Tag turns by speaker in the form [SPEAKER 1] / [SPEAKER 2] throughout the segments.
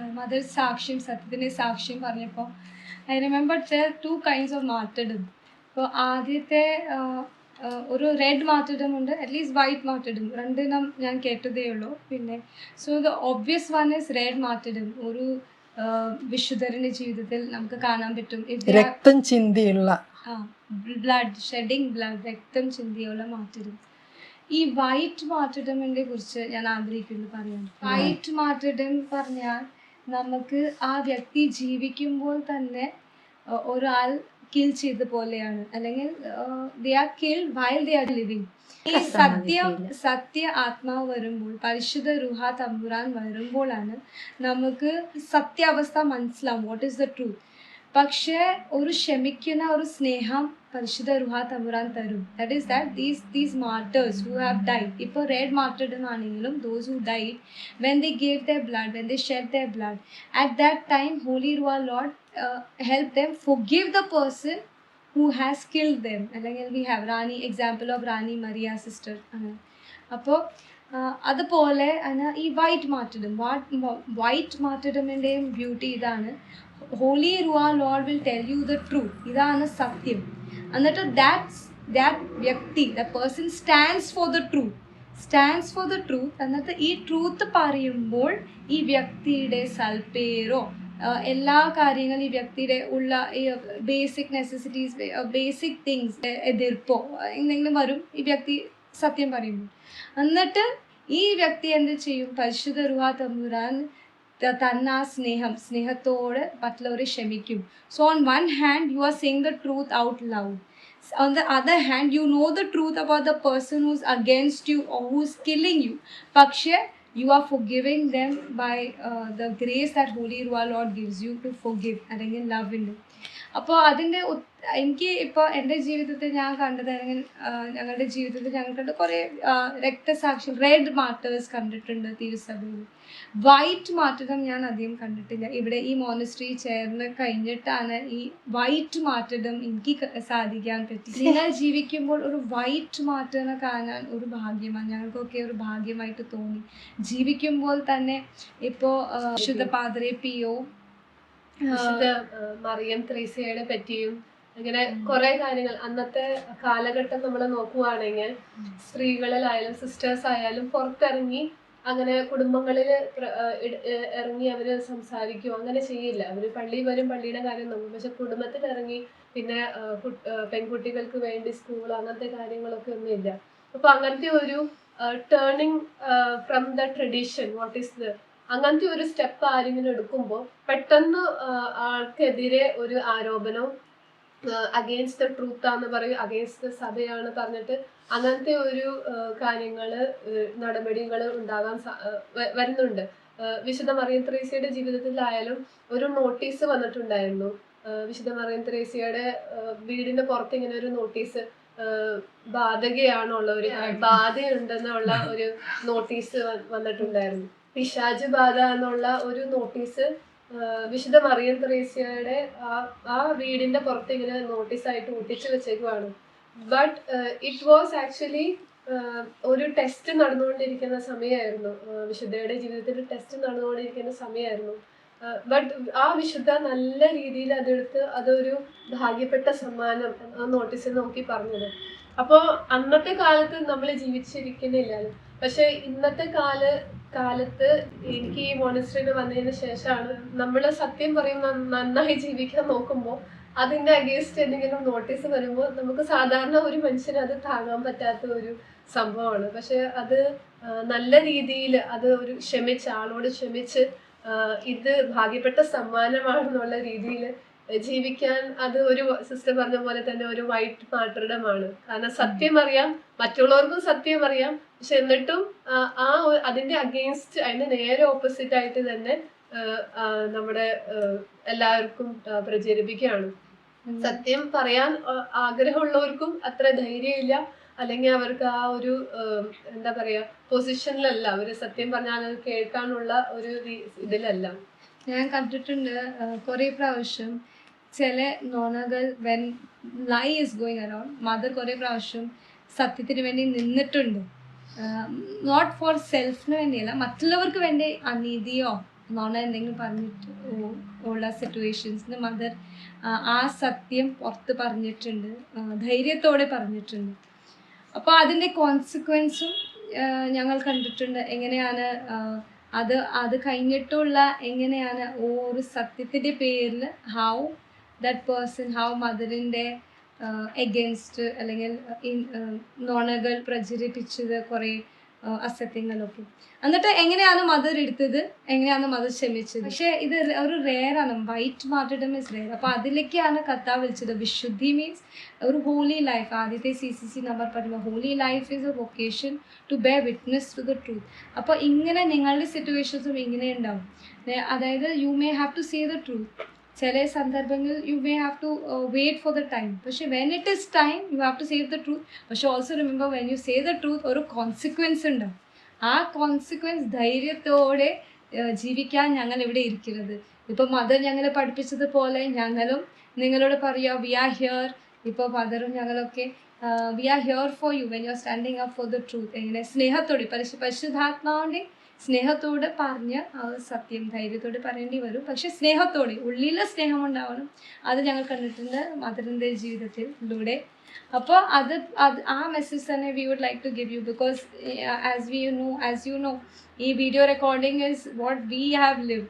[SPEAKER 1] Mother സാക്ഷ്യം സത്യത്തിന്റെ സാക്ഷ്യം പറഞ്ഞപ്പോൾ I remember two kinds of martyrdom ഇപ്പോൾ ആദ്യത്തെ ആ, ആ, ഒരു റെഡ് മാർട്ടഡും ഉണ്ട് അറ്റ്ലീസ്റ്റ് വൈറ്റ് മാർട്ടഡും രണ്ടെണ്ണം ഞാൻ കേട്ടതേ ഉള്ളൂ. പിന്നെ so the obvious one is red martyrdom ഒരു ആ, വിശുദ്ധരുടെ ജീവിതത്തിൽ നമുക്ക് കാണാൻ പറ്റും.
[SPEAKER 2] രക്തം ചിന്തിയുള്ള
[SPEAKER 1] ബ്ലഡ് ഷെഡിങ് ബ്ലഡ് രക്തം ചിന്തിയുള്ള മാറ്റം ഈ വൈറ്റ് മാർട്ടിഡമിനെ കുറിച്ച് ഞാൻ ആഗ്രഹിക്കുന്നു പറയാൻ. വൈറ്റ് മാർട്ടിഡം പറഞ്ഞാൽ നമുക്ക് ആ വ്യക്തി ജീവിക്കുമ്പോൾ തന്നെ ഒരാൾ കിൽ ചെയ്ത പോലെയാണ്. അല്ലെങ്കിൽ they are kill while they are living ഈ സത്യം സത്യ ആത്മാവ് വരുമ്പോൾ പരിശുദ്ധ റുഹ തമ്പുരാൻ വരുമ്പോഴാണ് നമുക്ക് സത്യാവസ്ഥ മനസ്സിലാവും. വാട്ട് ഈസ് ദ ട്രൂത്ത് പക്ഷേ ഒരു ക്ഷമിക്കുന്ന ഒരു സ്നേഹം പരിശുദ്ധ റുഹ തമ്പുരാൻ തരും. That is that these these martyrs who have died ഇപ്പോൾ റെഡ് മാർട്ടേഡ് ആണെങ്കിലും those who died when they gave the blood when they shed the blood at that time holy റുഹ Lord help them forgive the person who has killed them അല്ലെങ്കിൽ we have Rani example of Rani Maria sister അങ്ങനെ. അപ്പോൾ അതുപോലെ ആണ് ഈ white martyrdom white മാർട്ടിഡമിന്റെയും beauty ഇതാണ്. Holy റുവാ Lord will tell you the truth ഇതാണ് സത്യം. എന്നിട്ട് ദാറ്റ്സ് ദാറ്റ് വ്യക്തി the person stands for the truth stands for the truth എന്നിട്ട് ഈ ട്രൂത്ത് പറയുമ്പോൾ ഈ വ്യക്തിയുടെ സൽപ്പേരോ എല്ലാ കാര്യങ്ങളും ഈ വ്യക്തിയുടെ ഉള്ള ഈ ബേസിക് നെസസിറ്റീസ് ബേസിക് തിങ്സ് എതിർപ്പോ എന്തെങ്കിലും വരും ഈ വ്യക്തി സത്യം പറയുമ്പോൾ. എന്നിട്ട് ഈ വ്യക്തി എന്ത് ചെയ്യും? പരിശുദ്ധ റുഹ തമ്പുരാൻ തന്ന ആ സ്നേഹം സ്നേഹത്തോടെ മറ്റുള്ളവരെ ക്ഷമിക്കും so on one hand you are saying the truth out loud on the other hand you know the truth about the person who's against you or who's killing you പക്ഷേ you are forgiving them by uh, the grace that holy Ruah lord gives you to forgive അല്ലെങ്കിൽ love ഉണ്ട് അപ്പോൾ അതിന്റെ എനിക്ക് ഇപ്പോൾ എന്റെ ജീവിതത്തിൽ ഞാൻ കണ്ടത് അല്ലെങ്കിൽ ഞങ്ങളുടെ ജീവിതത്തിൽ ഞങ്ങൾ കണ്ട കുറേ രക്തസാക്ഷി രക്തസാക്ഷ്യം റെഡ് മാർട്ടേഴ്സ് കണ്ടിട്ടുണ്ട് തിരുസഭയിൽ. വൈറ്റ് മാർട്ടം ഞാൻ അധികം കണ്ടിട്ടില്ല. ഇവിടെ ഈ മോണസ്ട്രി ചേർന്ന് കഴിഞ്ഞിട്ടാണ് ഈ വൈറ്റ് മാർട്ടം എനിക്ക് സാധിക്കാൻ പറ്റി നിങ്ങൾ ജീവിക്കുമ്പോൾ ഒരു വൈറ്റ് മാർട്ടനെ കാണാൻ ഒരു ഭാഗ്യമാണ്. ഞങ്ങൾക്കൊക്കെ ഒരു ഭാഗ്യമായിട്ട് തോന്നി. ജീവിക്കുമ്പോൾ തന്നെ ഇപ്പോൾ ശുദ്ധ പാദ്രെ പിയോ
[SPEAKER 3] മറിയം ത്രേസയുടെ പറ്റിയും അങ്ങനെ കുറെ കാര്യങ്ങൾ. അന്നത്തെ കാലഘട്ടം നമ്മൾ നോക്കുവാണെങ്കിൽ സ്ത്രീകളിലായാലും സിസ്റ്റേഴ്സ് ആയാലും പുറത്തിറങ്ങി അങ്ങനെ കുടുംബങ്ങളിൽ ഇറങ്ങി അവർ സംസാരിക്കും അങ്ങനെ ചെയ്യില്ല. അവർ പള്ളി വരും പള്ളിയുടെ കാര്യം നോക്കും. പക്ഷെ കുടുംബത്തിൽ ഇറങ്ങി പിന്നെ പെൺകുട്ടികൾക്ക് വേണ്ടി സ്കൂൾ അങ്ങനത്തെ കാര്യങ്ങളൊക്കെ ഒന്നും ഇല്ല. അപ്പൊ അങ്ങനത്തെ ഒരു turning from the tradition what is the അങ്ങനത്തെ ഒരു സ്റ്റെപ്പ് ആരെങ്കിലും എടുക്കുമ്പോൾ പെട്ടെന്ന് ആൾക്കെതിരെ ഒരു ആരോപണം അഗെയിൻസ്റ്റ് ദ ട്രൂത്ത് ആണെന്ന് പറയും അഗെയിൻസ്റ്റ് ദ സഭയാണ് പറഞ്ഞിട്ട് അങ്ങനത്തെ ഒരു കാര്യങ്ങൾ കാര്യങ്ങൾ നടപടികൾ ഉണ്ടാകാൻ വരുന്നുണ്ട്. വിശുദ്ധമറിയൻ വിശുദ്ധ മറിയം ത്രേസ്യയുടെ ജീവിതത്തിലായാലും ഒരു നോട്ടീസ് വന്നിട്ടുണ്ടായിരുന്നു. വിശുദ്ധമറിയൻ വിശുദ്ധ മറിയം ത്രേസ്യയുടെ വീടിന്റെ പുറത്ത് ഇങ്ങനെ ഒരു നോട്ടീസ് ബാധകയാണുള്ള ഒരു ബാധയുണ്ടെന്നുള്ള ഒരു നോട്ടീസ് വന്നിട്ടുണ്ടായിരുന്നു. പിശാജ് ബാധ എന്നുള്ള ഒരു നോട്ടീസ് വിശുദ്ധ മറിയം ത്രേസ്യയുടെ ആ ആ വീടിന്റെ പുറത്ത് ഇങ്ങനെ നോട്ടീസ് ആയിട്ട് ഒട്ടിച്ചു വെച്ചേക്കുവാണ്. ബട്ട് ഇറ്റ് വാസ് ആക്ച്വലി ഒരു ടെസ്റ്റ് നടന്നുകൊണ്ടിരിക്കുന്ന സമയമായിരുന്നു. വിശുദ്ധയുടെ ജീവിതത്തിൽ ടെസ്റ്റ് നടന്നുകൊണ്ടിരിക്കുന്ന സമയമായിരുന്നു. ബട്ട് ആ വിശുദ്ധ നല്ല രീതിയിൽ അതെടുത്ത് അതൊരു ഭാഗ്യപ്പെട്ട സമ്മാനം ആ നോട്ടീസിൽ നോക്കി പറഞ്ഞത്. അപ്പോൾ അന്നത്തെ കാലത്ത് നമ്മൾ ജീവിച്ചിരിക്കുന്നില്ലല്ലോ. പക്ഷെ ഇന്നത്തെ കാല കാലത്ത് എനിക്ക് ഈ മോണസ്ട്രിയിൽ വന്നതിന് ശേഷമാണ് നമ്മൾ സത്യം പറയും നന്നായി ജീവിക്കാൻ നോക്കുമ്പോൾ അതിന്റെ അഗേൻസ്റ്റ് എന്തെങ്കിലും നോട്ടീസ് വരുമ്പോൾ നമുക്ക് സാധാരണ ഒരു മനുഷ്യന് അത് താങ്ങാൻ പറ്റാത്ത ഒരു സംഭവമാണ്. പക്ഷെ അത് നല്ല രീതിയിൽ അത് ഒരു ക്ഷമിച്ച് ആളോട് ക്ഷമിച്ച് ഇത് ഭാഗ്യപ്പെട്ട സമ്മാനമാണെന്നുള്ള രീതിയിൽ ജീവിക്കാൻ അത് ഒരു സിസ്റ്റർ പറഞ്ഞ പോലെ തന്നെ ഒരു വൈറ്റ് മാർട്ടർഡമാണ് കാരണം സത്യം അറിയാം മറ്റുള്ളവർക്കും സത്യം അറിയാം. പക്ഷെ എന്നിട്ടും ആ, അതിന്റെ അഗെയിൻസ്റ്റ് അതിന്റെ നേരെ ഓപ്പോസിറ്റ് ആയിട്ട് തന്നെ നമ്മുടെ എല്ലാവർക്കും പ്രചരിപ്പിക്കുകയാണ്. സത്യം പറയാൻ ആഗ്രഹമുള്ളവർക്കും അത്ര ധൈര്യമില്ല. അല്ലെങ്കിൽ അവർക്ക് ആ ഒരു എന്താ പറയാ പൊസിഷനിലല്ല അവർ സത്യം പറഞ്ഞാൽ കേൾക്കാനുള്ള ഒരു ഇതിലല്ല.
[SPEAKER 1] ഞാൻ കണ്ടിട്ടുണ്ട് കുറേ പ്രാവശ്യം ചില നോണകൾ when lie is going around mother കുറേ പ്രാവശ്യം സത്യത്തിന് വേണ്ടി നിന്നിട്ടുണ്ട്. നോട്ട് ഫോർ സെൽഫിന് വേണ്ടിയല്ല മറ്റുള്ളവർക്ക് വേണ്ടി അനീതിയോ നോണ എന്തെങ്കിലും പറഞ്ഞിട്ട് ഉള്ള സിറ്റുവേഷൻസിന് മദർ ആ സത്യം പുറത്ത് പറഞ്ഞിട്ടുണ്ട് ധൈര്യത്തോടെ പറഞ്ഞിട്ടുണ്ട്. അപ്പോൾ അതിന്റെ കോൺസിക്വൻസും ഞങ്ങൾ കണ്ടിട്ടുണ്ട്. എങ്ങനെയാണ് അത് അത് കഴിഞ്ഞിട്ടുള്ള എങ്ങനെയാണ് ഓരോ സത്യത്തിന്റെ പേരിൽ ഹൗ ദാറ്റ് പേഴ്സൺ ഹൗ മദറിന്റെ എഗെൻസ്റ്റ് അല്ലെങ്കിൽ നോണകൾ പ്രചരിപ്പിച്ചത് കുറേ അസത്യങ്ങളൊക്കെ. എന്നിട്ട് എങ്ങനെയാണ് മദർ എടുത്തത്? എങ്ങനെയാണ് മദർ ക്ഷമിച്ചത്? പക്ഷേ ഇത് ഒരു റെയറാണ് വൈറ്റ് മാർട്ടിഡം ഇസ് റെയർ അപ്പോൾ അതിലേക്കാണ് കഥ വിളിച്ചത്. വിശുദ്ധി മീൻസ് ഒരു ഹോളി ലൈഫ് ആദ്യത്തെ സി സി സി നമ്പർ പറയുമ്പോൾ holy life is a vocation to bear witness to the truth അപ്പോൾ ഇങ്ങനെ നിങ്ങളുടെ സിറ്റുവേഷൻസും ഇങ്ങനെ ഉണ്ടാവും. അതായത് you may have to see the truth ചില സന്ദർഭങ്ങളിൽ you may have to wait for the time പക്ഷേ when it is time you have to save the truth പക്ഷേ also remember when you save the truth ഒരു consequence ഉണ്ടാവും. ആ consequence ധൈര്യത്തോടെ ജീവിക്കാൻ ഞങ്ങൾ ഇവിടെ ഇരിക്കുന്നത് ഇപ്പോൾ മദർ ഞങ്ങളെ പഠിപ്പിച്ചതുപോലെ ഞങ്ങളും നിങ്ങളോട് പറയുക വി ആർ ഹിയർ ഇപ്പോൾ മദറും ഞങ്ങളൊക്കെ we are here for you when you are standing up for the truth എങ്ങനെ? സ്നേഹത്തോടെ പരിശു പരിശുദ്ധാത്മാവിന്റെ സ്നേഹത്തോടെ പറഞ്ഞ് ആ സത്യം ധൈര്യത്തോടെ പറയേണ്ടി വരും. പക്ഷെ സ്നേഹത്തോടെ ഉള്ളിലെ സ്നേഹം ഉണ്ടാവണം അത് ഞങ്ങൾ കണ്ടിട്ടുണ്ട് മദറിന്റെ ജീവിതത്തിലൂടെ. അപ്പോൾ അത് അത് ആ മെസ്സേജ് തന്നെ we would like to give you because as we you know as you know ഈ video recording is what we have live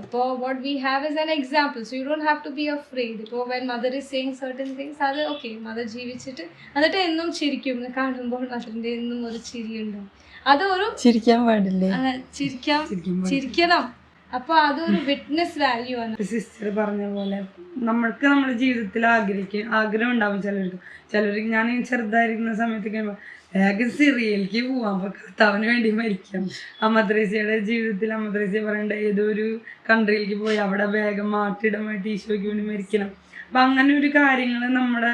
[SPEAKER 1] അപ്പോൾ what we have is an example so you don't have to be afraid ഇപ്പോൾ when mother is saying certain things അത് okay mother ജീവിച്ചിട്ട് എന്നിട്ട് എന്നും ചിരിക്കും. കാണുമ്പോൾ മദറിന്റെ എന്നും ഒരു ചിരിയുണ്ടാവും. അത് ഒരു
[SPEAKER 2] ചിരിക്കാൻ പാടില്ലേ.
[SPEAKER 1] ചിരിക്കാം ചിരിക്കണം. അപ്പൊ അതൊരു വിറ്റ്നസ് വാല്യൂ ആണ്.
[SPEAKER 4] സിസ്റ്റർ പറഞ്ഞ പോലെ നമ്മൾക്ക് നമ്മുടെ ജീവിതത്തിൽ ആഗ്രഹിക്കും ആഗ്രഹം ഉണ്ടാവും ചിലർക്ക്. ചിലർക്ക് ഞാൻ ചെറുതായിരിക്കുന്ന സമയത്ത് കഴിയുമ്പോൾ വേഗം സിറിയയിലേക്ക് പോവാം അപ്പൊ കർത്താവിന് വേണ്ടി മരിക്കാം. അമ്മദ്രേസിയുടെ ജീവിതത്തിൽ അമ്മദ്രേസി പറയേണ്ട ഏതോ ഒരു കൺട്രിയിലേക്ക് പോയി അവിടെ വേഗം മാറ്റിടമായിട്ട് ഈശോയ്ക്ക് വേണ്ടി മരിക്കണം. അപ്പൊ അങ്ങനെ ഒരു കാര്യങ്ങൾ നമ്മുടെ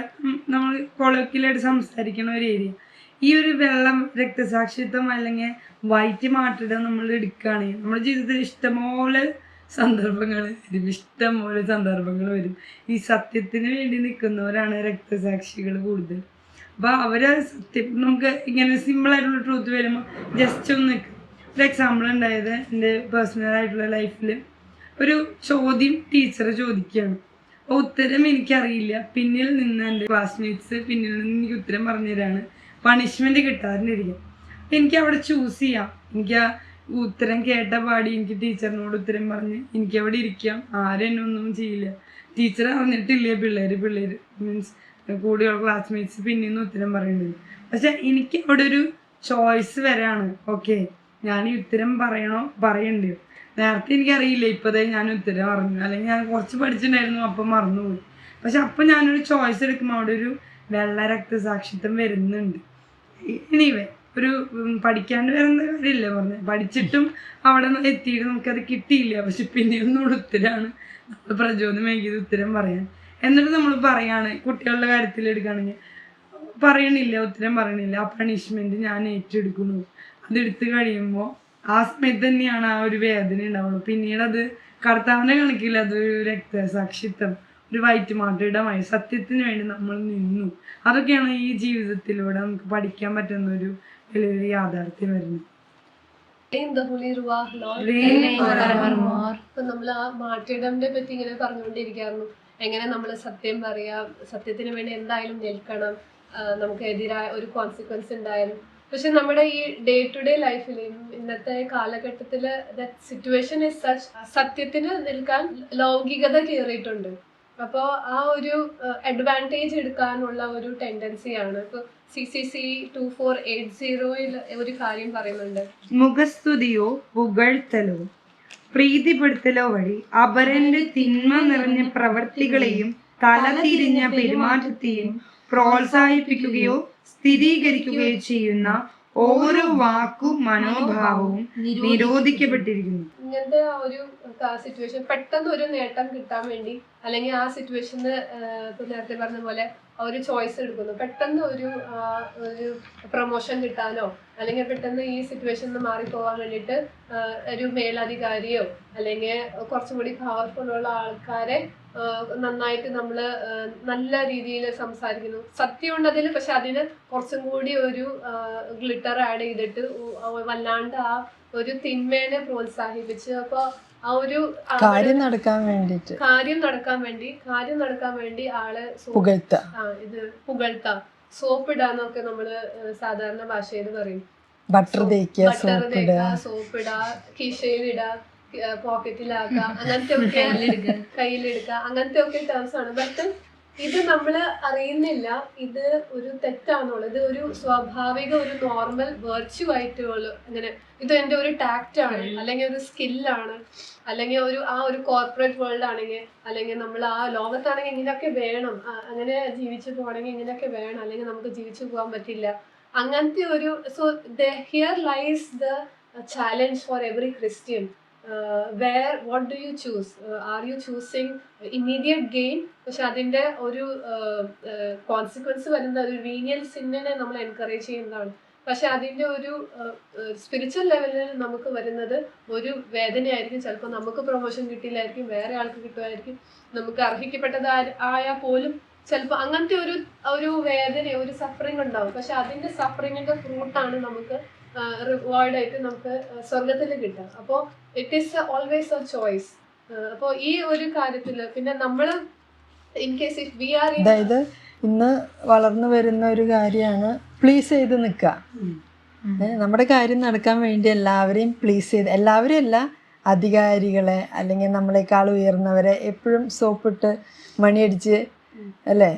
[SPEAKER 4] നമ്മൾ കൊളോക്കിലായിട്ട് സംസാരിക്കുന്ന ഒരു ഏരിയ ഈ ഒരു വെള്ളം രക്തസാക്ഷിത്വം അല്ലെങ്കിൽ വൈറ്റ് മാറ്റിടം നമ്മൾ എടുക്കുകയാണെങ്കിൽ നമ്മുടെ ജീവിതത്തിൽ ഇഷ്ടംപോലെ സന്ദർഭങ്ങൾ വരും. ഇഷ്ടംപോലെ സന്ദർഭങ്ങൾ വരും. ഈ സത്യത്തിന് വേണ്ടി നിൽക്കുന്നവരാണ് രക്തസാക്ഷികൾ കൂടുതൽ. അപ്പോൾ അവരെ സത്യം നമുക്ക് ഇങ്ങനെ സിമ്പിൾ ആയിട്ടുള്ള ട്രൂത്ത് വരുമ്പോൾ ജസ്റ്റ് ഒന്ന് നിൽക്കും ഒരു എക്സാമ്പിൾ ഉണ്ടായത് എന്റെ പേഴ്സണൽ ആയിട്ടുള്ള ലൈഫിൽ ഒരു ചോദ്യം ടീച്ചറെ ചോദിക്കുകയാണ്. അപ്പോൾ ഉത്തരം എനിക്കറിയില്ല. പിന്നിൽ നിന്ന് എന്റെ ക്ലാസ്മേറ്റ്സ് പിന്നിൽ നിന്ന് എനിക്ക് ഉത്തരം പറഞ്ഞു തരാണ് പണിഷ്മെന്റ് കിട്ടാതിരിക്കും എനിക്ക് അവിടെ ചൂസ് ചെയ്യാം. എനിക്ക് ഉത്തരം കേട്ട പാടി എനിക്ക് ടീച്ചറിനോട് ഉത്തരം പറഞ്ഞ് എനിക്ക് അവിടെ ഇരിക്കാം. ആരും എന്നെ ഒന്നും ചെയ്യില്ല. ടീച്ചർ അറിഞ്ഞിട്ടില്ലേ പിള്ളേര്? പിള്ളേര് മീൻസ് കൂടെയുള്ള ക്ലാസ്മേറ്റ്സ് പിന്നെയൊന്നും ഉത്തരം പറയുന്നത് പക്ഷെ എനിക്ക് അവിടെ ഒരു ചോയ്സ് വരാണ്. ഓക്കെ ഞാൻ ഈ ഉത്തരം പറയണോ? പറയണ്ടേ നേരത്തെ എനിക്കറിയില്ല. ഇപ്പതേ ഞാൻ ഉത്തരം പറഞ്ഞു അല്ലെങ്കിൽ ഞാൻ കുറച്ച് പഠിച്ചിട്ടുണ്ടായിരുന്നു അപ്പം മറന്നുപോയി. പക്ഷെ അപ്പം ഞാനൊരു ചോയ്സ് എടുക്കുമ്പോൾ അവിടെ ഒരു വെള്ള രക്തസാക്ഷിത്വം വരുന്നുണ്ട്. എനിവേ ഒരു പഠിക്കാൻ വരുന്ന കാര്യമില്ല പറഞ്ഞത് പഠിച്ചിട്ടും അവിടെ എത്തിയിട്ട് നമുക്കത് കിട്ടിയില്ല. പക്ഷെ പിന്നെ ഒന്നുകൂടെ ഉത്തരമാണ് നമ്മൾ പ്രചോദനമേകിയത് ഉത്തരം പറയാൻ. എന്നിട്ട് നമ്മൾ പറയാണ് കുട്ടികളുടെ കാര്യത്തിൽ എടുക്കുകയാണെങ്കിൽ പറയണില്ല ഉത്തരം പറയണില്ല. ആ പണിഷ്മെന്റ് ഞാൻ ഏറ്റെടുക്കുന്നു. അതെടുത്ത് കഴിയുമ്പോൾ ആ സമയത്ത് തന്നെയാണ് ആ ഒരു വേദന ഉണ്ടാവുള്ളൂ. പിന്നീട് അത് കർത്താവിനെ കണക്കില്ല അതൊരു രക്തസാക്ഷിത്വം. ഒരു വൈറ്റ് മാർട്ടിടമായി സത്യത്തിന് വേണ്ടി നമ്മൾ നിന്നു. അതൊക്കെയാണ് ഈ ജീവിതത്തിലൂടെ നമുക്ക് പഠിക്കാൻ പറ്റുന്ന ഒരു വലിയൊരു യാഥാർത്ഥ്യം വരുന്നത്.
[SPEAKER 3] നമ്മൾ ആ പറ്റി ഇങ്ങനെ പറഞ്ഞുകൊണ്ടിരിക്കായിരുന്നു. എങ്ങനെ നമ്മൾ സത്യം പറയാം സത്യത്തിന് വേണ്ടി എന്തായാലും നിൽക്കണം നമുക്ക് എതിരായ ഒരു കോൺസിക്വൻസ് ഉണ്ടായാലും. പക്ഷെ നമ്മുടെ ഈ ഡേ ടു ഡേ ലൈഫിൽ ഇന്നത്തെ കാലഘട്ടത്തിൽ സിറ്റുവേഷൻ സത്യത്തിന് നിൽക്കാൻ ലൗകികത കയറിയിട്ടുണ്ട് അപ്പോൾ ആ ഒരു അഡ്വാന്റേജ് എടുക്കാനുള്ള ഒരു ടെൻഡൻസിയാണ് ഇപ്പോൾ C C C two four eight സീറോയിൽ ഒരു കാര്യം പറയുന്നുണ്ട്.
[SPEAKER 4] മുഖസ്തുതിയോ പുകഴ്ത്തലോ പ്രീതിപ്പെടുത്തലോ വഴി അപരന്റെ തിന്മ നിറഞ്ഞ പ്രവർത്തികളെയും തലതിരിഞ്ഞ പെരുമാറ്റത്തെയും പ്രോത്സാഹിപ്പിക്കുകയോ സ്ഥിരീകരിക്കുകയോ ചെയ്യുന്ന ഓരോ വാക്കും മനോഭാവവും നിരോധിക്കപ്പെട്ടിരിക്കുന്നു.
[SPEAKER 3] ഇങ്ങനത്തെ ആ ഒരു സിറ്റുവേഷൻ പെട്ടെന്ന് ഒരു നേട്ടം കിട്ടാൻ വേണ്ടി അല്ലെങ്കിൽ ആ സിറ്റുവേഷന് നേരത്തെ പറഞ്ഞ പോലെ ഒരു ചോയ്സ് എടുക്കുന്നു. പെട്ടെന്ന് ഒരു ഒരു പ്രൊമോഷൻ കിട്ടാനോ അല്ലെങ്കിൽ പെട്ടെന്ന് ഈ സിറ്റുവേഷനിൽ നിന്ന് മാറിപ്പോവാൻ വേണ്ടിയിട്ട് ഒരു മേലധികാരിയോ അല്ലെങ്കിൽ കുറച്ചും കൂടി പവർഫുൾ ഉള്ള ആൾക്കാരെ നന്നായിട്ട് നമ്മൾ നല്ല രീതിയിൽ സംസാരിക്കുന്നു. സത്യമുണ്ട് അതിൽ പക്ഷെ അതിന് കുറച്ചും കൂടി ഒരു ഗ്ലിറ്റർ ആഡ് ചെയ്തിട്ട് വല്ലാണ്ട് ആ ഒരു തിന്മേനെ പ്രോത്സാഹിപ്പിച്ച് അപ്പൊ ആ ഒരു
[SPEAKER 2] കാര്യം നടക്കാൻ വേണ്ടിട്ട്
[SPEAKER 3] കാര്യം നടക്കാൻ വേണ്ടി കാര്യം നടക്കാൻ വേണ്ടി ആളെ
[SPEAKER 2] പുകഴ്ത്ത.
[SPEAKER 3] ആ ഇത് പുകഴ്ത്ത. സോപ്പ് ഇടാന്നൊക്കെ നമ്മൾ സാധാരണ ഭാഷയിൽ പറയും.
[SPEAKER 2] ബട്ടർ തേക്കുക സോപ്പ്
[SPEAKER 3] ഇടാ ഇടുക. പോക്കറ്റിലാക്കുക അങ്ങനത്തെ ഒക്കെ കയ്യിലെടുക്കുക അങ്ങനത്തെ ഒക്കെ ടേംസ് ആണ്. ബട്ട് ഇത് നമ്മൾ അറിയുന്നില്ല. ഇത് ഒരു തെറ്റാണുള്ളത്. ഇത് ഒരു സ്വാഭാവിക ഒരു നോർമൽ വെർച്യു ആയിട്ടുള്ള അങ്ങനെ ഇത് എന്റെ ഒരു ടാക്റ്റ് ആണ്. അല്ലെങ്കിൽ ഒരു സ്കില്ലാണ് അല്ലെങ്കിൽ ഒരു ആ ഒരു കോർപ്പറേറ്റ് വേൾഡ് ആണെങ്കിൽ അല്ലെങ്കിൽ നമ്മൾ ആ ലോകത്താണെങ്കിൽ ഇങ്ങനെയൊക്കെ വേണം. അങ്ങനെ ജീവിച്ചു പോകണമെങ്കിൽ ഇങ്ങനെയൊക്കെ വേണം. അല്ലെങ്കിൽ നമുക്ക് ജീവിച്ചു പോകാൻ പറ്റില്ല. അങ്ങനത്തെ ഒരു so here lies the challenge for every Christian where what do you choose are you choosing immediate gain? പക്ഷെ അതിന്റെ ഒരു കോൺസിക്വൻസ് വരുന്ന ഒരു വീനിയൽ സിന്നിനെ നമ്മൾ എൻകറേജ് ചെയ്യുന്നതാണ്. പക്ഷെ അതിന്റെ ഒരു സ്പിരിച്വൽ ലെവലിൽ നമുക്ക് വരുന്നത് ഒരു വേദനയായിരിക്കും. ചിലപ്പോൾ നമുക്ക് പ്രൊമോഷൻ കിട്ടിയില്ലായിരിക്കും വേറെ ആൾക്ക് കിട്ടുമായിരിക്കും. നമുക്ക് അർഹിക്കപ്പെട്ടത് ആയാൽ പോലും ചിലപ്പോൾ അങ്ങനത്തെ ഒരു ഒരു വേദന ഒരു സഫറിങ് ഉണ്ടാവും. പക്ഷെ അതിന്റെ സഫറിങ്ങിന്റെ ഫ്രൂട്ടാണ് നമുക്ക് റിവാർഡ് ആയിട്ട് നമുക്ക് സ്വർഗത്തിൽ കിട്ടാം അപ്പോൾ it is always a choice അപ്പോൾ ഈ ഒരു കാര്യത്തിൽ പിന്നെ നമ്മൾ in case if we are
[SPEAKER 2] അതായത് ഇന്ന് വളർന്നു വരുന്ന ഒരു കാര്യമാണ് പ്ലീസ് ചെയ്ത് നിൽക്കുക. നമ്മുടെ കാര്യം നടക്കാൻ വേണ്ടി എല്ലാവരെയും പ്ലീസ് ചെയ്ത് എല്ലാവരും അല്ല അധികാരികളെ അല്ലെങ്കിൽ നമ്മളെക്കാൾ ഉയർന്നവരെ എപ്പോഴും സോപ്പിട്ട് മണിയടിച്ച് അല്ലേ?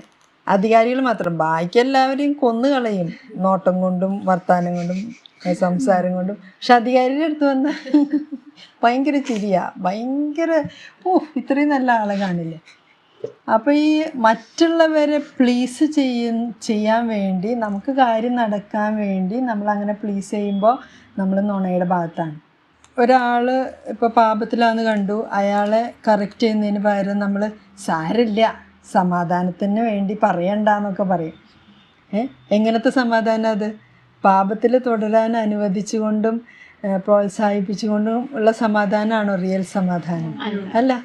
[SPEAKER 2] അധികാരികൾ മാത്രം. ബാക്കി എല്ലാവരെയും കൊന്നുകളയും. നോട്ടം കൊണ്ടും വർത്താനം കൊണ്ടും. സംസാരം കൊണ്ടും. പക്ഷെ അധികാരിയുടെ അടുത്ത് വന്ന ഭയങ്കര ചിരിയാ. ഭയങ്കര ഓ ഇത്രയും നല്ല ആളെ കാണില്ലേ? അപ്പോൾ ഈ മറ്റുള്ളവരെ പ്ലീസ് ചെയ്യ ചെയ്യാൻ വേണ്ടി നമുക്ക് കാര്യം നടക്കാൻ വേണ്ടി നമ്മൾ അങ്ങനെ പ്ലീസ് ചെയ്യുമ്പോൾ നമ്മൾ നുണയുടെ ഭാഗത്താണ്. ഒരാൾ ഇപ്പോൾ പാപത്തിലാന്ന് കണ്ടു. അയാളെ കറക്റ്റ് ചെയ്യുന്നതിന് പകരം നമ്മൾ സാരില്ല സമാധാനത്തിന് വേണ്ടി പറയണ്ടെന്നൊക്കെ പറയും. ഏ? എങ്ങനത്തെ സമാധാനം അത്? പാപത്തിൽ തുടരാൻ അനുവദിച്ചുകൊണ്ടും പ്രോത്സാഹിപ്പിച്ചുകൊണ്ടും ഉള്ള സമാധാനമാണോ റിയൽ സമാധാനം? അല്ല.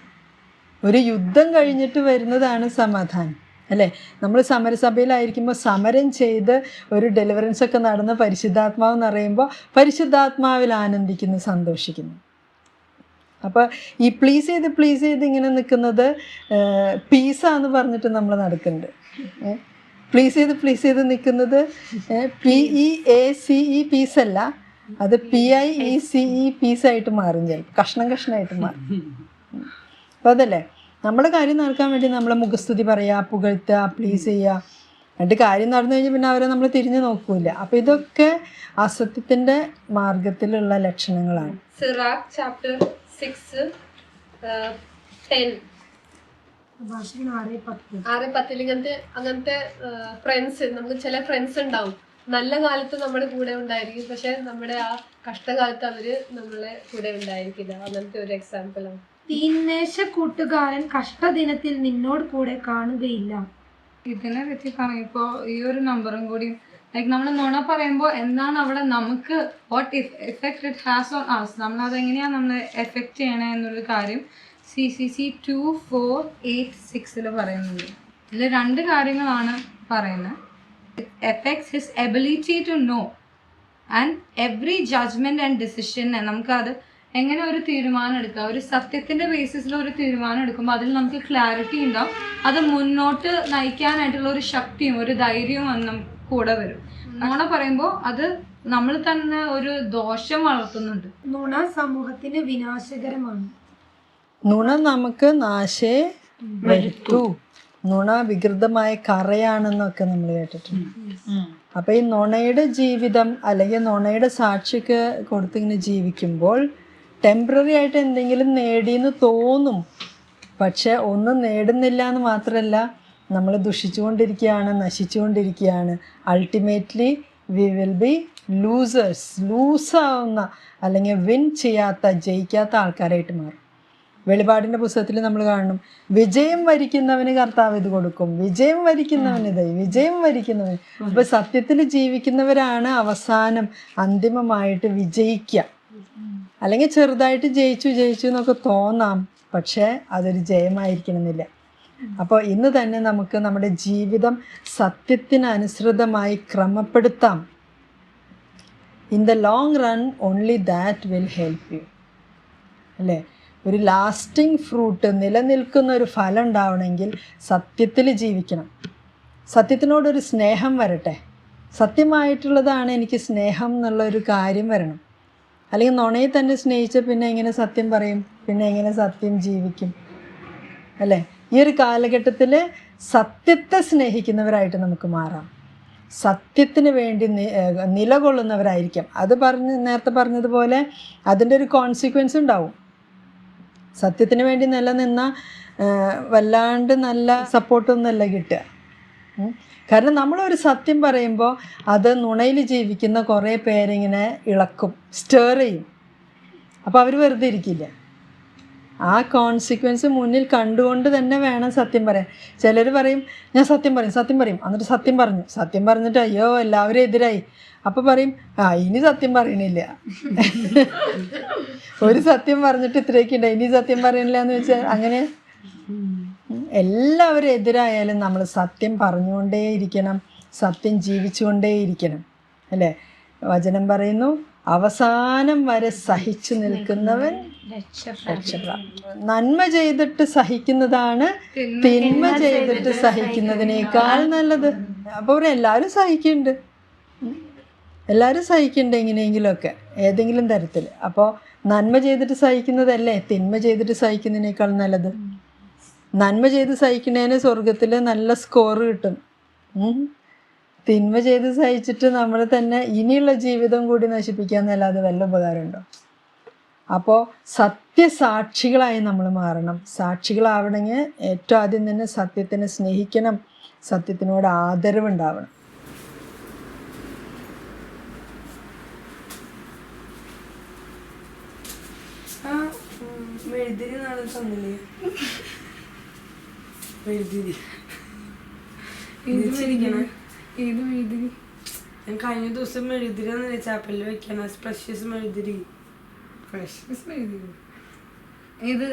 [SPEAKER 2] ഒരു യുദ്ധം കഴിഞ്ഞിട്ട് വരുന്നതാണ് സമാധാനം. അല്ലേ? നമ്മൾ സമരസഭയിലായിരിക്കുമ്പോൾ സമരം ചെയ്ത് ഒരു ഡെലിവറൻസ് ഒക്കെ നടന്ന് പരിശുദ്ധാത്മാവ് എന്ന് പറയുമ്പോൾ പരിശുദ്ധാത്മാവിൽ ആനന്ദിക്കുന്നു സന്തോഷിക്കുന്നു. അപ്പോൾ ഈ പ്ലീസ് ചെയ്ത് പ്ലീസ് ചെയ്ത് ഇങ്ങനെ നിൽക്കുന്നത് പീസാന്ന് പറഞ്ഞിട്ട് നമ്മൾ നടക്കുന്നുണ്ട്. പ്ലീസ് ചെയ്ത് പ്ലീസ് ചെയ്ത് നിൽക്കുന്നത് P E A C E peace അല്ല. അത് P I E C E പീസായിട്ട് മാറും ചിലപ്പോൾ. കഷ്ണം കഷ്ണമായിട്ട് മാറും. അപ്പോൾ അതല്ലേ? നമ്മുടെ കാര്യം നടക്കാൻ വേണ്ടി നമ്മളെ മുഖസ്തുതി പറയുക പുകഴ്ത്തുക പ്ലീസ് ചെയ്യുക. എന്നിട്ട് കാര്യം നടന്നു കഴിഞ്ഞാൽ പിന്നെ അവരെ നമ്മൾ തിരിഞ്ഞു നോക്കൂല. അപ്പോൾ ഇതൊക്കെ അസത്യത്തിന്റെ മാർഗത്തിലുള്ള ലക്ഷണങ്ങളാണ്.
[SPEAKER 3] സിറാഖ് ചാപ്റ്റർ സിക്സ് ടെൻ
[SPEAKER 1] ആറേ പത്ത്
[SPEAKER 3] ആറ് പത്തിൽ ഇങ്ങനത്തെ അങ്ങനത്തെ ഫ്രണ്ട്സ് നമുക്ക് ചില ഫ്രണ്ട്സ് ഉണ്ടാവും. നല്ല കാലത്ത് നമ്മുടെ കൂടെ ഉണ്ടായിരിക്കും. പക്ഷെ നമ്മുടെ ആ കഷ്ടകാലത്ത് അവർ നമ്മളെ കൂടെ ഉണ്ടായിരിക്കില്ല. അങ്ങനത്തെ ഒരു എക്സാമ്പിൾ ആണ്.
[SPEAKER 5] തീന്മേശ കൂട്ടുകാരൻ കഷ്ടദിനത്തിൽ നിന്നോട് കൂടെ കാണുകയില്ല.
[SPEAKER 1] ഇതിനെ പറ്റി പറയുമ്പോൾ ഈ ഒരു നമ്പറും കൂടി ലൈക്ക് നമ്മൾ നുണ പറയുമ്പോൾ എന്താണ് അവിടെ നമുക്ക് what if effect it has on as നമ്മൾ അതെങ്ങനെയാണ് നമ്മൾ എഫക്റ്റ് ചെയ്യണേ എന്നൊരു കാര്യം C C C two four eight സിക്സിൽ പറയുന്നത്. ഇതിൽ രണ്ട് കാര്യങ്ങളാണ് പറയുന്നത്. Effects his ability to know and every judgment and ഡിസിഷനെ നമുക്കത് എങ്ങനെ ഒരു തീരുമാനം എടുക്കുക ഒരു സത്യത്തിന്റെ ബേസിസിൽ ഒരു തീരുമാനം എടുക്കുമ്പോൾ അതിൽ നമുക്ക് ക്ലാരിറ്റി ഉണ്ടാവും. അത് മുന്നോട്ട് നയിക്കാനായിട്ടുള്ള ഒരു ശക്തിയും ഒരു ധൈര്യവും അന്ന് കൂടെ വരും. അങ്ങനെ പറയുമ്പോൾ അത് നമ്മൾ തന്നെ ഒരു ദോഷം വളർത്തുന്നുണ്ട്.
[SPEAKER 5] നുണ സമൂഹത്തിന് വിനാശകരമാണ്.
[SPEAKER 2] നുണ നമുക്ക് നാശേ വരുത്തു. നുണ വികൃതമായ കറയാണെന്നൊക്കെ നമ്മൾ കേട്ടിട്ടുണ്ട്. അപ്പൊ ഈ നുണയുടെ ജീവിതം അല്ലെങ്കിൽ നുണയുടെ സാക്ഷിക്ക് കൊടുത്തിങ്ങനെ ജീവിക്കുമ്പോൾ ടെമ്പററി ആയിട്ട് എന്തെങ്കിലും നേടിയെന്ന് തോന്നും. പക്ഷെ ഒന്നും നേടുന്നില്ല എന്ന് മാത്രമല്ല നമ്മൾ ദുഷിച്ചുകൊണ്ടിരിക്കുകയാണ് നശിച്ചുകൊണ്ടിരിക്കുകയാണ്. Ultimately we will be losers ലൂസാവുന്ന അല്ലെങ്കിൽ വിൻ ചെയ്യാത്ത ജയിക്കാത്ത ആൾക്കാരായിട്ട് മാറും. വെളിപാടിന്റെ പുസ്തകത്തിൽ നമ്മൾ കാണണം വിജയം വരിക്കുന്നവന് കർത്താവ് ഇത് കൊടുക്കും. വിജയം വരിക്കുന്നവന് ഇതായി വിജയം വരിക്കുന്നവൻ അപ്പൊ സത്യത്തിൽ ജീവിക്കുന്നവരാണ് അവസാനം അന്തിമമായിട്ട് വിജയിക്കുക അല്ലെങ്കിൽ ചെറുതായിട്ട് ജയിച്ചു ജയിച്ചു എന്നൊക്കെ തോന്നാം. പക്ഷേ അതൊരു ജയമായിരിക്കണമെന്നില്ല. അപ്പോൾ ഇന്ന് തന്നെ നമുക്ക് നമ്മുടെ ജീവിതം സത്യത്തിനനുസൃതമായി ക്രമപ്പെടുത്താം. In the long run only that will help you അല്ലേ? ഒരു ലാസ്റ്റിംഗ് ഫ്രൂട്ട് നിലനിൽക്കുന്ന ഒരു ഫലം ഉണ്ടാവണമെങ്കിൽ സത്യത്തിൽ ജീവിക്കണം. സത്യത്തിനോടൊരു സ്നേഹം വരട്ടെ. സത്യമായിട്ടുള്ളതാണ് എനിക്ക് സ്നേഹം എന്നുള്ള ഒരു കാര്യം വരണം. അല്ലെങ്കിൽ നുണയെ തന്നെ സ്നേഹിച്ച പിന്നെ എങ്ങനെ സത്യം പറയും? പിന്നെ എങ്ങനെ സത്യം ജീവിക്കും? അല്ലേ? ഈ ഒരു കാലഘട്ടത്തിൽ സത്യത്തെ സ്നേഹിക്കുന്നവരായിട്ട് നമുക്ക് മാറാം. സത്യത്തിന് വേണ്ടി നിലകൊള്ളുന്നവരായിരിക്കാം. അത് പറഞ്ഞ് നേരത്തെ പറഞ്ഞതുപോലെ അതിന്റെ ഒരു കോൺസിക്വൻസ് ഉണ്ടാവും. സത്യത്തിന് വേണ്ടി നിലനിന്ന വല്ലാണ്ട് നല്ല സപ്പോർട്ടൊന്നുമല്ല കിട്ടുക. കാരണം നമ്മളൊരു സത്യം പറയുമ്പോൾ അത് നുണയിൽ ജീവിക്കുന്ന കുറേ പേരിങ്ങനെ ഇളക്കും സ്റ്റേർ ചെയ്യും. അപ്പോൾ അവർ വെറുതെ ഇരിക്കില്ല. ആ കോൺസിക്വൻസ് മുന്നിൽ കണ്ടുകൊണ്ട് തന്നെ വേണം സത്യം പറയാൻ. ചിലർ പറയും ഞാൻ സത്യം പറയും സത്യം പറയും. എന്നിട്ട് സത്യം പറഞ്ഞു. സത്യം പറഞ്ഞിട്ട് അയ്യോ എല്ലാവരും എതിരായി. അപ്പോൾ പറയും ആ ഇനി സത്യം പറയണില്ല. ഒരു സത്യം പറഞ്ഞിട്ട് ഇത്രയൊക്കെ ഉണ്ട്. ഇനി സത്യം പറയണില്ല എന്ന് വെച്ചാൽ അങ്ങനെ. എല്ലാവരും എതിരായാലും നമ്മൾ സത്യം പറഞ്ഞുകൊണ്ടേയിരിക്കണം സത്യം ജീവിച്ചുകൊണ്ടേയിരിക്കണം അല്ലേ? വചനം പറയുന്നു അവസാനം വരെ സഹിച്ചു നിൽക്കുന്നവൻ നന്മ ചെയ്തിട്ട് സഹിക്കുന്നതാണ് തിന്മ ചെയ്തിട്ട് സഹിക്കുന്നതിനേക്കാൾ നല്ലത്. അപ്പോൾ എല്ലാവരും സഹിക്കുന്നുണ്ട്. എല്ലാവരും സഹിക്കുന്നുണ്ട് എങ്ങനെയെങ്കിലുമൊക്കെ ഏതെങ്കിലും തരത്തിൽ അപ്പോൾ നന്മ ചെയ്തിട്ട് സഹിക്കുന്നതല്ലേ? തിന്മ ചെയ്തിട്ട് സഹിക്കുന്നതിനേക്കാൾ നല്ലത്. നന്മ ചെയ്ത് സഹിക്കുന്നതിന് സ്വർഗത്തിൽ നല്ല സ്കോർ കിട്ടും. തിന്മ ചെയ്ത് സഹിച്ചിട്ട് നമ്മൾ തന്നെ ഇനിയുള്ള ജീവിതം കൂടി നശിപ്പിക്കാന്നല്ലാതെ വല്ല ഉപകാരമുണ്ടോ? അപ്പോൾ സത്യസാക്ഷികളായി നമ്മൾ മാറണം. സാക്ഷികളാവണമെങ്കിൽ ഏറ്റവും ആദ്യം തന്നെ സത്യത്തിനെ സ്നേഹിക്കണം. സത്യത്തിനോട് ആദരവുണ്ടാവണം
[SPEAKER 4] ആ ഉം, മെഴുതിരി നാളെ തന്നില്ലേ മെഴുതിരി ചിരിക്കണേ
[SPEAKER 5] ഏത് മെഴുതിരി
[SPEAKER 4] ഞാൻ കഴിഞ്ഞ ദിവസം മെഴുതിരി എന്നല്ലേ ചാപ്പലിൽ വെക്കണ സ്പ്രഷ്യസ് മെഴുതിരി
[SPEAKER 5] ഏത്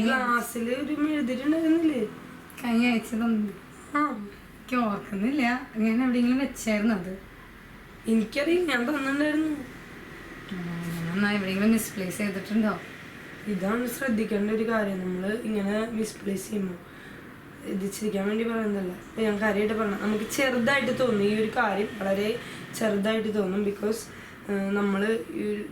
[SPEAKER 4] ഗ്ലാസ്സിൽ ഒരു മെഴുതിരി ഉണ്ടായിരുന്നില്ലേ
[SPEAKER 5] കഴിഞ്ഞ ആഴ്ച
[SPEAKER 4] ആ.
[SPEAKER 5] എനിക്ക് ഓർക്കുന്നില്ല. ഞാൻ എവിടെയെങ്കിലും വെച്ചായിരുന്നു അത്.
[SPEAKER 4] എനിക്കറിയില്ല. ഞാൻ തന്നിട്ടുണ്ടായിരുന്നു.
[SPEAKER 5] എവിടെയെങ്കിലും മിസ്പ്ലേസ് ചെയ്തിട്ടുണ്ടോ?
[SPEAKER 4] ഇതാണ് ശ്രദ്ധിക്കേണ്ട ഒരു കാര്യം. നമ്മൾ ഇങ്ങനെ മിസ്പ്ലേസ് ചെയ്യുമ്പോൾ ഇത് ചിരിക്കാൻ വേണ്ടി പറയുന്നതല്ല. ഇപ്പം ഞാൻ കാര്യമായിട്ട് പറഞ്ഞു നമുക്ക് ചെറുതായിട്ട് തോന്നും. ഈ ഒരു കാര്യം വളരെ ചെറുതായിട്ട് തോന്നും ബിക്കോസ് നമ്മൾ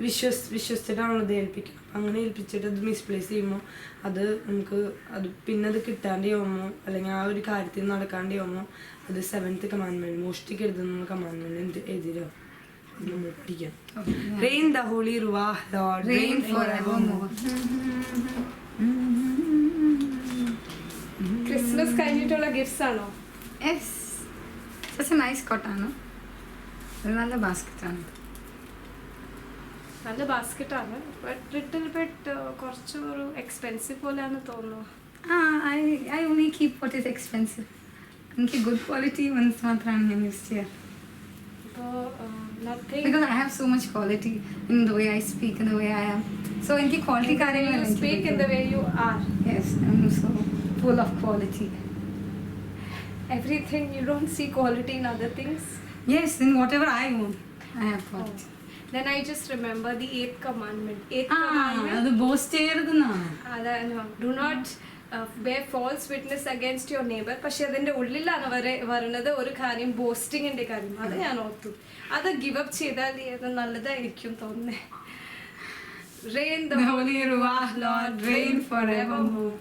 [SPEAKER 4] വിശ്വസ് വിശ്വസിച്ചിട്ടാണ് ഏൽപ്പിക്കുക അപ്പം അങ്ങനെ ഏൽപ്പിച്ചിട്ട് അത് മിസ്പ്ലേസ് ചെയ്യുമ്പോൾ അത് നമുക്ക് അത് പിന്നെ അത് കിട്ടാണ്ട് ചെയ്യുമോ അല്ലെങ്കിൽ ആ ഒരു കാര്യത്തിൽ നടക്കാണ്ട് ചെയ്യുമോ അത് സെവൻത്ത് കമാൻഡ്മെന്റ് മോഷ്ടിക്കരുതെന്നുള്ള കമാൻഡ്മെന്റ് എതിരാണ് പഠിക്കാം reign the holy റുവാ Lord reign for ever
[SPEAKER 1] Christmas കഴിഞ്ഞിട്ടുള്ള ഗിഫ്റ്റ്സ് ആണോ?
[SPEAKER 5] യെസ് ജസ്റ്റ് നൈസ് കോട്ടാണ് ഒരു നല്ല ബാസ്ക്കറ്റാണ്
[SPEAKER 1] നല്ല ബാസ്ക്കറ്റ് ആണ്. ബട്ട് ലിറ്റിൽ ബിറ്റ് കുറച്ച് ഒരു എക്സ്പെൻസീവ് പോലെയാണ് തോന്നുന്നു.
[SPEAKER 5] ആ I I only keep what is expensive എനിക്ക് ഗുഡ് ക്വാളിറ്റി വൺസ് മാത്രമാണ് ഞാൻ യൂസ് ചെയ്യാറ്.
[SPEAKER 1] അപ്പോൾ Nothing.
[SPEAKER 5] Because I have so much quality in the way I speak and the way I am. So in the quality in
[SPEAKER 1] the way you speak in the way you are.
[SPEAKER 5] Yes, I'm so full of quality.
[SPEAKER 1] Everything you don't see quality in other things.
[SPEAKER 5] Yes, in whatever I own, I have quality. Oh.
[SPEAKER 1] Then I just remember the eighth commandment. Eighth
[SPEAKER 5] ah,
[SPEAKER 1] commandment.
[SPEAKER 5] Ah, the boast
[SPEAKER 1] Do not. Mm. Bear false witness against your neighbour പക്ഷെ അതിന്റെ ഉള്ളിലാണ് വരെ വരുന്നത് ഒരു കാര്യം ബോസ്റ്റിങ്ങിന്റെ കാര്യം. അത് ഞാൻ ഓർത്തു. അത് ഗിവ് അപ്പ് ചെയ്താൽ അത് നല്ലതായിരിക്കും തോന്നുന്നേ? Rain The
[SPEAKER 5] holy Ruach Lord rain forevermore.